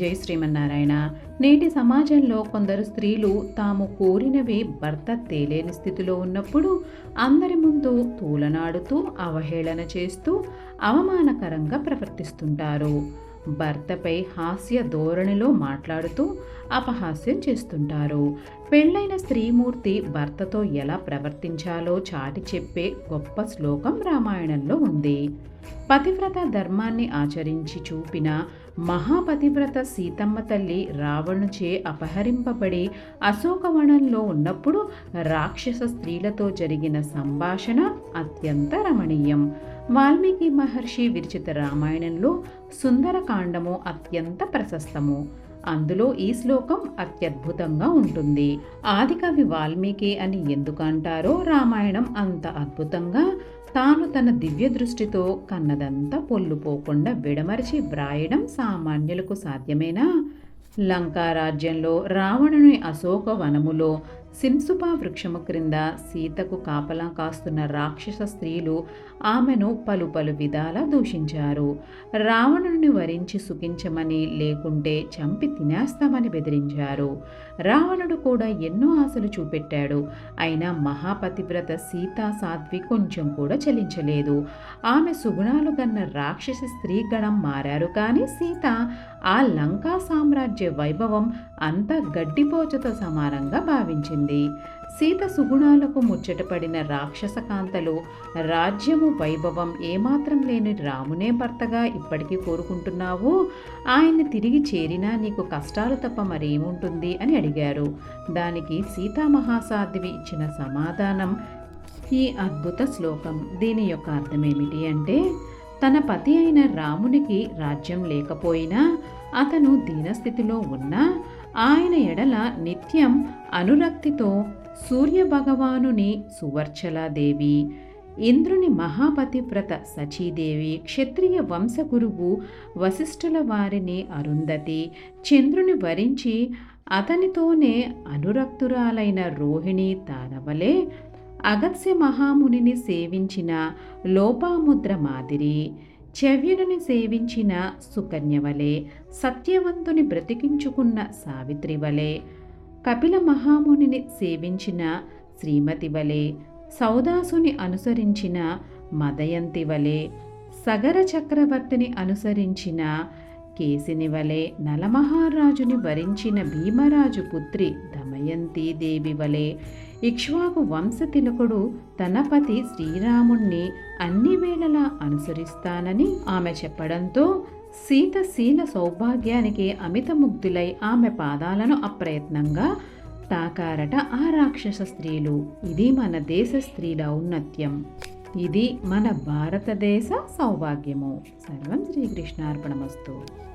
జై శ్రీమన్నారాయణ. నేటి సమాజంలో కొందరు స్త్రీలు తాము కోరినవి భర్త తేలేని స్థితిలో ఉన్నప్పుడు అందరి ముందు తూలనాడుతూ అవహేళన చేస్తూ అవమానకరంగా ప్రవర్తిస్తుంటారు. భర్తపై హాస్య ధోరణిలో మాట్లాడుతూ అపహాస్యం చేస్తుంటారు. పెళ్ళైన స్త్రీమూర్తి భర్తతో ఎలా ప్రవర్తించాలో చాటి చెప్పే గొప్ప శ్లోకం రామాయణంలో ఉంది. పతివ్రత ధర్మాన్ని ఆచరించి చూపిన మహాపతివ్రత సీతమ్మ తల్లి రావణుచే అపహరింపబడి అశోకవనంలో ఉన్నప్పుడు రాక్షస స్త్రీలతో జరిగిన సంభాషణ అత్యంత రమణీయం. వాల్మీకి మహర్షి విరచిత రామాయణంలో సుందరకాండము అత్యంత ప్రశస్తము. అందులో ఈ శ్లోకం అత్యద్భుతంగా ఉంటుంది. ఆదికవి వాల్మీకి అని ఎందుకు అంటారో రామాయణం అంత అద్భుతంగా తాను తన దివ్య దృష్టితో కన్నదంతా పొల్లుపోకుండా విడమరిచి వ్రాయడం సామాన్యులకు సాధ్యమేనా? లంకారాజ్యంలో రావణుని అశోక వనములో సింసుపా వృక్షము క్రింద సీతకు కాపలా కాస్తున్న రాక్షస స్త్రీలు ఆమెను పలు పలు విధాలా దూషించారు. రావణుని వరించి సుఖించమని లేకుంటే చంపి తినేస్తామని బెదిరించారు. రావణుడు కూడా ఎన్నో ఆశలు చూపెట్టాడు. అయినా మహాపతివ్రత సీతా సాధ్వి కొంచెం కూడా చలించలేదు. ఆమె సుగుణాలు గన్న రాక్షస స్త్రీ గణం మారారు కానీ సీత ఆ లంకా సామ్రాజ్య వైభవం అంతా గడ్డిపోచతో సమానంగా భావించింది. సీత సుగుణాలకు ముచ్చటపడిన రాక్షస కాంతలు రాజ్యము వైభవం ఏమాత్రం లేని రామునే భర్తగా ఇప్పటికీ కోరుకుంటున్నావు? ఆయన్ని తిరిగి చేరినా నీకు కష్టాలు తప్ప మరేముంటుంది? అని అడిగారు. దానికి సీతామహాసాధ్వి ఇచ్చిన సమాధానం ఈ అద్భుత శ్లోకం. దీని యొక్క అర్థమేమిటి అంటే తన పతి అయిన రామునికి రాజ్యం లేకపోయినా అతను దీనస్థితిలో ఉన్నా ఆయన ఎడల నిత్యం అనురక్తితో సూర్యభగవానుని సువర్చలాదేవి ఇంద్రుని మహాపతివ్రత సచీదేవి క్షత్రియ వంశగురువు వశిష్ఠుల వారిని అరుంధతి చంద్రుని వరించి అతనితోనే అనురక్తురాలైన రోహిణి తానవలే అగత్స్య మహామునిని సేవించిన లోపాముద్ర మాదిరి. చవ్యుని సేవించిన సుకన్య వలె సత్యవంతుని బ్రతికించుకున్న సావిత్రి వలె కపిల మహామునిని సేవించిన శ్రీమతి వలె సౌదాసుని అనుసరించిన మదయంతి వలె సగర చక్రవర్తిని అనుసరించిన కేసిని వలె నలమహారాజుని వరించిన భీమరాజు పుత్రి దమయంతి దేవి వలె ఇక్ష్వాకు వంశతిలకుడు తన పతి శ్రీరాముణ్ణి అన్ని వేళలా అనుసరిస్తానని ఆమె చెప్పడంతో సీత శీల సౌభాగ్యానికి అమితముగ్ధులై ఆమె పాదాలను అప్రయత్నంగా తాకారట ఆ రాక్షస స్త్రీలు. ఇది మన దేశ స్త్రీల ఔన్నత్యం. ఇది మన భారతదేశ సౌభాగ్యము. సర్వం శ్రీకృష్ణార్పణమస్తు.